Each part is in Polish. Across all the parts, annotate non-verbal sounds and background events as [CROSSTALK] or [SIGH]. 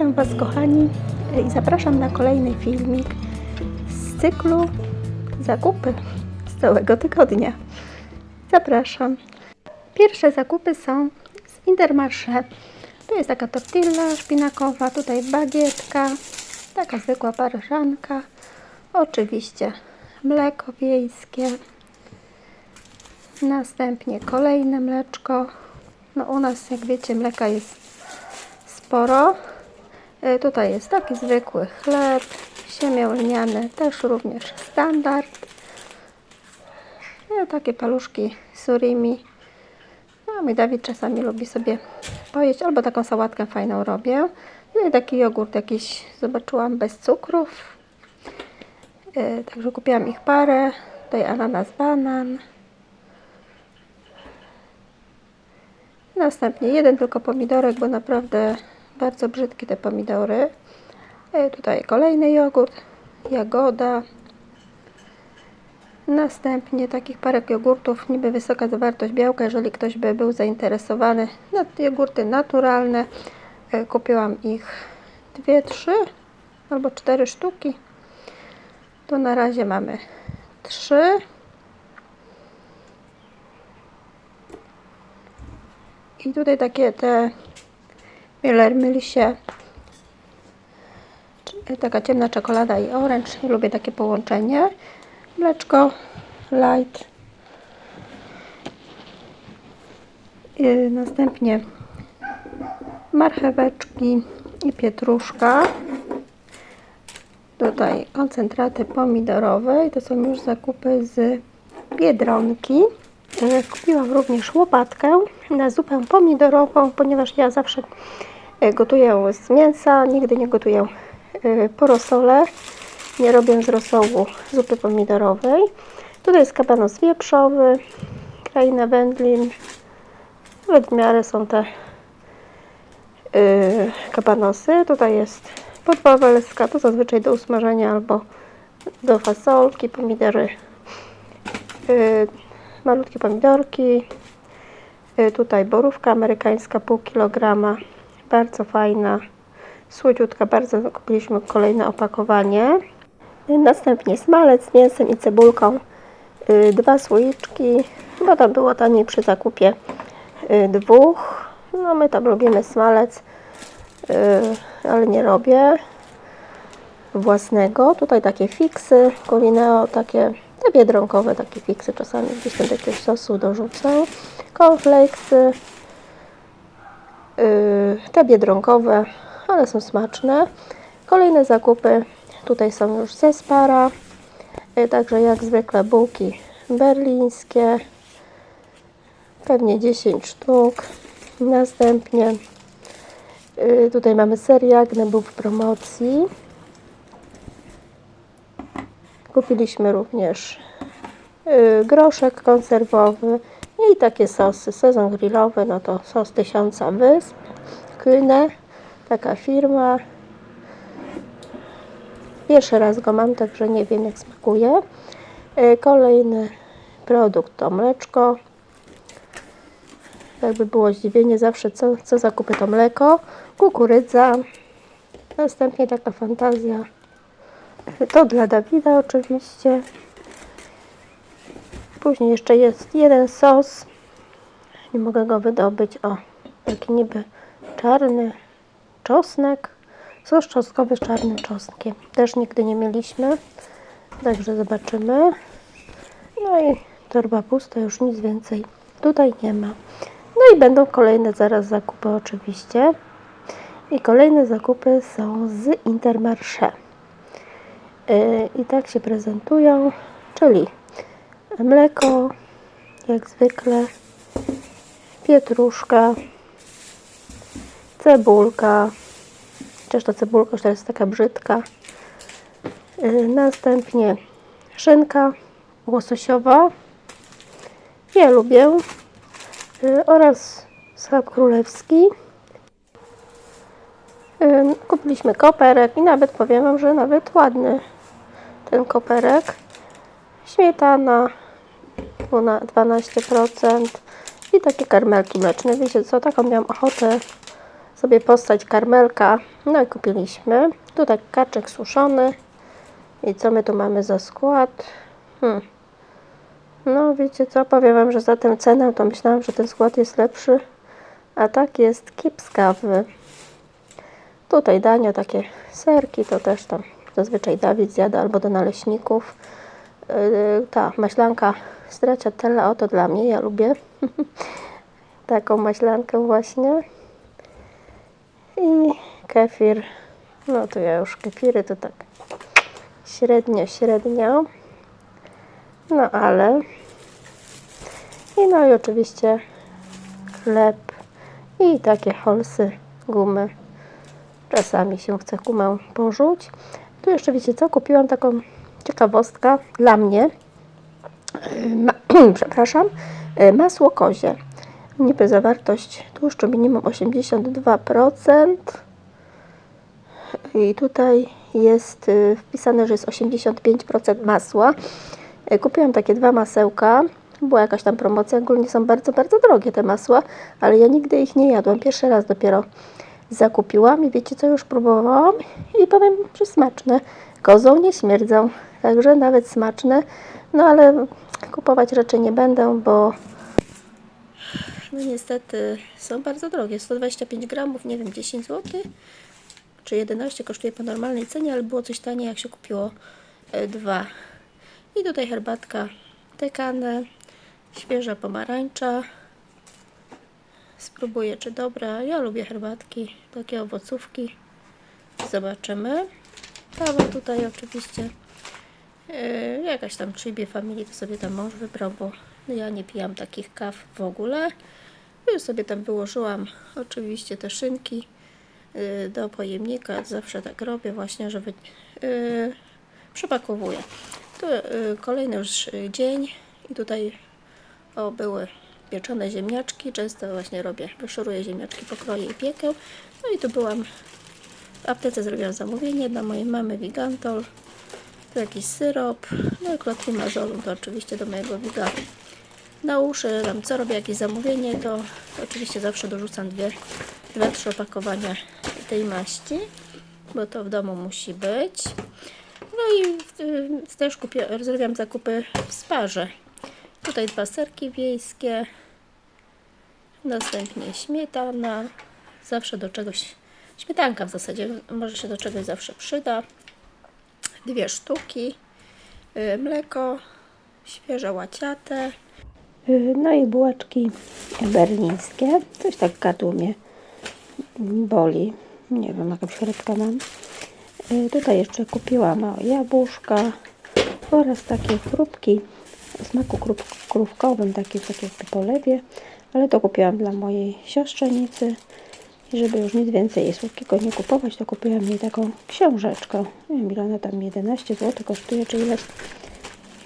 Witam Was kochani i zapraszam na kolejny filmik z cyklu zakupy z całego tygodnia. Zapraszam. Pierwsze zakupy są z Intermarché. To jest taka tortilla szpinakowa, tutaj bagietka, taka zwykła parżanka, oczywiście mleko wiejskie, następnie kolejne mleczko. No u nas jak wiecie mleka jest sporo. E, Tutaj jest taki zwykły chleb, siemię lniane też również standard. E, Takie paluszki surimi. No, mój Dawid czasami lubi sobie pojeść, albo taką sałatkę fajną robię. No i taki jogurt jakiś zobaczyłam bez cukrów. E, Także kupiłam ich parę. Tutaj ananas, banan. Następnie jeden tylko pomidorek, bo naprawdę bardzo brzydkie te pomidory. E, Tutaj kolejny jogurt, jagoda. Następnie takich parę jogurtów, niby wysoka zawartość białka, jeżeli ktoś by był zainteresowany. No, jogurty naturalne. E, Kupiłam ich dwie, trzy albo cztery sztuki. To na razie mamy trzy. I tutaj takie te Miller Milsie. Czy- Taka ciemna czekolada i orange. Lubię takie połączenie. Mleczko light. Yy, następnie marcheweczki i pietruszka. Tutaj koncentraty pomidorowe. I to są już zakupy z Biedronki. E, Kupiłam również łopatkę na zupę pomidorową, ponieważ ja zawsze gotuję z mięsa, nigdy nie gotuję e, po rosole. Nie robię z rosołu zupy pomidorowej. Tutaj jest kabanos wieprzowy, kraina wędlin. Nawet w miarę są te yy, kabanosy. Tutaj jest podwawelska, to zazwyczaj do usmażenia albo do fasolki, pomidory malutkie pomidorki. Tutaj borówka amerykańska, pół kilograma. Bardzo fajna, słodziutka. Bardzo kupiliśmy kolejne opakowanie. Następnie smalec z mięsem i cebulką. Y, Dwa słoiczki, bo to było taniej przy zakupie y, dwóch. No my tam lubimy smalec, y, ale nie robię własnego. Tutaj takie fiksy, Colineo, takie te biedronkowe takie fiksy, czasami gdzieś tam do jakiegoś sosu dorzucę. Cornflakesy, te biedronkowe, one są smaczne. Kolejne zakupy tutaj są już ze Spara, yy, także jak zwykle bułki berlińskie, pewnie 10 sztuk. Następnie yy, tutaj mamy ser Jagne, był w promocji. Kupiliśmy również y, groszek konserwowy i takie sosy. Sezon grillowy, no to sos tysiąca wysp. Kühne, taka firma. Pierwszy raz go mam, także nie wiem jak smakuje. Y, Kolejny produkt to mleczko. Jakby było zdziwienie, zawsze co, co zakupy to mleko. Kukurydza. Następnie taka fantazja to dla Dawida oczywiście. Później jeszcze jest jeden sos. Nie mogę go wydobyć. O, taki niby czarny czosnek. Sos czosnkowy z czarnym czosnkiem. Też nigdy nie mieliśmy. Także zobaczymy. No i torba pusta, już nic więcej tutaj nie ma. No i będą kolejne zaraz zakupy oczywiście. I kolejne zakupy są z Intermarché. Yy, I tak się prezentują, czyli mleko, jak zwykle, pietruszka, cebulka, chociaż ta cebulka już teraz jest taka brzydka, Yy, następnie szynka łososiowa, ja lubię, Yy, oraz schab królewski. Yy, Kupiliśmy koperek i nawet powiem Wam, że nawet ładny ten koperek. Śmietana 12% i takie karmelki mleczne. Wiecie co, taką miałam ochotę sobie postać karmelka. No i kupiliśmy. Tutaj kaczek suszony. I co my tu mamy za skład? Hmm. No wiecie co, powiem Wam, że za tę cenę to myślałam, że ten skład jest lepszy. A tak jest kiepskawy. Tutaj dania, takie serki, to też tam zazwyczaj Dawid zjada albo do naleśników. Yy, ta maślanka stracciatella, oto dla mnie, ja lubię [LAUGHS] taką maślankę właśnie. I kefir, no to ja już kefiry to tak średnio, średnio. No ale i no i oczywiście chleb i takie holsy, gumy. Czasami się chce gumę porzuć. Tu jeszcze wiecie co? Kupiłam taką ciekawostkę dla mnie. Yy, Ma, [CLEARS THROAT] przepraszam. Yy, Masło kozie. Niby zawartość tłuszczu minimum 82%. I tutaj jest yy, wpisane, że jest 85% masła. Kupiłam takie dwa masełka. Była jakaś tam promocja. Ogólnie są bardzo, bardzo drogie te masła, ale ja nigdy ich nie jadłam. Pierwszy raz dopiero zakupiłam i wiecie co, już próbowałam i powiem, że smaczne. Kozą nie śmierdzą, także nawet smaczne. No ale kupować raczej nie będę, bo no niestety są bardzo drogie. 125 gramów, nie wiem, 10 zł czy 11 kosztuje po normalnej cenie, ale było coś taniej jak się kupiło e, dwa. I tutaj herbatka tekane, świeża pomarańcza. Spróbuję, czy dobra. Ja lubię herbatki, takie owocówki. Zobaczymy. Kawa tutaj oczywiście. Yy, jakaś tam Chibi Family to sobie tam mąż wybrał, bo ja nie pijam takich kaw w ogóle. Już sobie tam wyłożyłam oczywiście te szynki yy, do pojemnika. Zawsze tak robię właśnie, żeby yy, przepakowuję. Tu yy, kolejny już yy, dzień i tutaj o, były pieczone ziemniaczki. Często właśnie robię, wyszoruję ziemniaczki, pokroję i piekę. No i tu byłam w aptece, zrobiłam zamówienie dla mojej mamy Vigantol. Tu jakiś syrop, no i klotrimazolu, to oczywiście do mojego Viga. Na uszy, tam co robię, jakieś zamówienie, to oczywiście zawsze dorzucam dwie, dwa, trzy opakowania tej maści, bo to w domu musi być. No i też kupię, zrobiłam zakupy w sparze. Tutaj dwa serki wiejskie, następnie śmietana, zawsze do czegoś, śmietanka w zasadzie, może się do czegoś zawsze przyda, dwie sztuki, y, mleko, świeże łaciate, y, no i bułeczki berlińskie, coś tak gardło mnie boli, nie wiem jaką środka mam. Y, Tutaj jeszcze kupiłam jabłuszka oraz takie chrupki o smaku krów, krówkowym, takie, takie jakby polewie, ale to kupiłam dla mojej siostrzenicy i żeby już nic więcej słodkiego nie kupować, to kupiłam jej taką książeczkę. Nie wiem ile ona tam 11 zł kosztuje, czy ileś.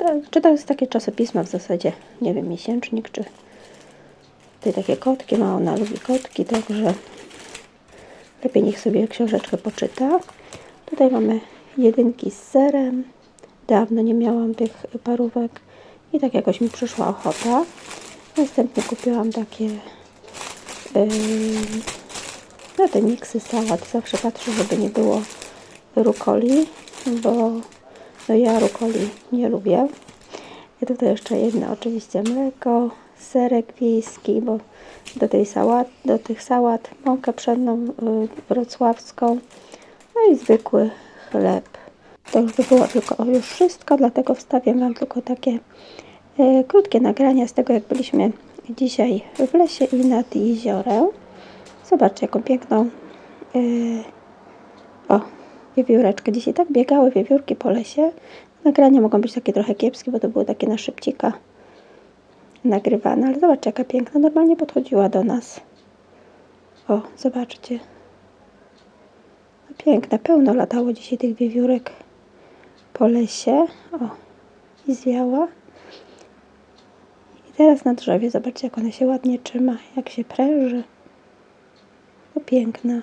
E, Czy to jest takie czasopisma w zasadzie, nie wiem, miesięcznik, czy tutaj takie kotki, ma ona lubi kotki, także lepiej niech sobie książeczkę poczyta. Tutaj mamy jedynki z serem. Dawno nie miałam tych parówek i tak jakoś mi przyszła ochota. Następnie kupiłam takie yy, no te miksy sałat. Zawsze patrzę, żeby nie było rukoli, bo no ja rukoli nie lubię. I tutaj jeszcze jedno oczywiście mleko, serek wiejski, bo do, tej sałat, do tych sałat mąkę pszenną y, wrocławską, no i zwykły chleb. To już by było tylko już wszystko, dlatego wstawiam Wam tylko takie e, krótkie nagrania z tego, jak byliśmy dzisiaj w lesie i nad jeziorem. Zobaczcie, jaką piękną e, o, wiewióreczkę. Dzisiaj tak biegały wiewiórki po lesie. Nagrania mogą być takie trochę kiepskie, bo to było takie na szybcika nagrywane, ale zobaczcie, jaka piękna. Normalnie podchodziła do nas. O, zobaczcie. Piękne, pełno latało dzisiaj tych wiewiórek po lesie. O, i zwiała. I teraz na drzewie, zobaczcie, jak ona się ładnie trzyma, jak się pręży. No piękna.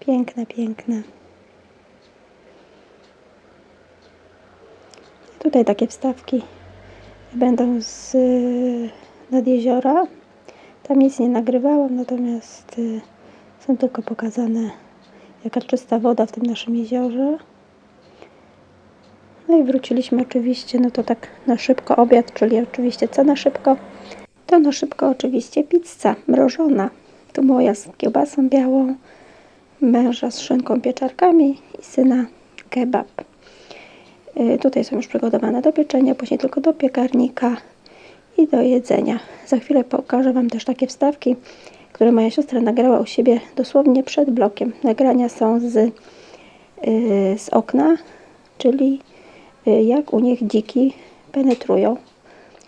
Piękne, piękne. Tutaj takie wstawki będą z nad jeziora. Tam nic nie nagrywałam, natomiast y, są tylko pokazane jaka czysta woda w tym naszym jeziorze. No i wróciliśmy oczywiście, no to tak na szybko obiad, czyli oczywiście co na szybko? To na szybko oczywiście pizza mrożona. Tu moja z kiełbasą białą, męża z szynką pieczarkami i syna kebab. Y, Tutaj są już przygotowane do pieczenia, później tylko do piekarnika i do jedzenia. Za chwilę pokażę Wam też takie wstawki, które moja siostra nagrała u siebie dosłownie przed blokiem. Nagrania są z, y, z okna, czyli y, jak u nich dziki penetrują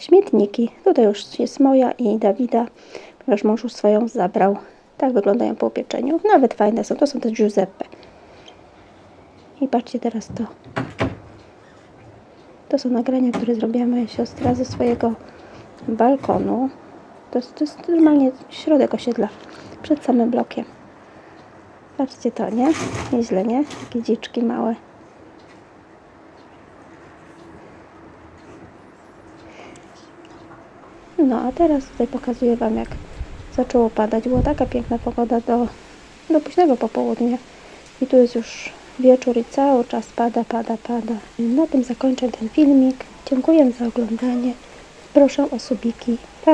śmietniki. Tutaj już jest moja i Dawida, ponieważ mąż już swoją zabrał. Tak wyglądają po upieczeniu. Nawet fajne są. To są te Giuseppe. I patrzcie teraz to. To są nagrania, które zrobiła moja siostra ze swojego balkonu. To jest, to jest normalnie środek osiedla, przed samym blokiem. Patrzcie to, nie? Nieźle, nie? Takie dziczki małe. No a teraz tutaj pokazuję Wam, jak zaczęło padać. Była taka piękna pogoda do, do późnego popołudnia. I tu jest już wieczór i cały czas pada, pada, pada. Na tym zakończę ten filmik. Dziękuję za oglądanie. Proszę o subiki. Pa!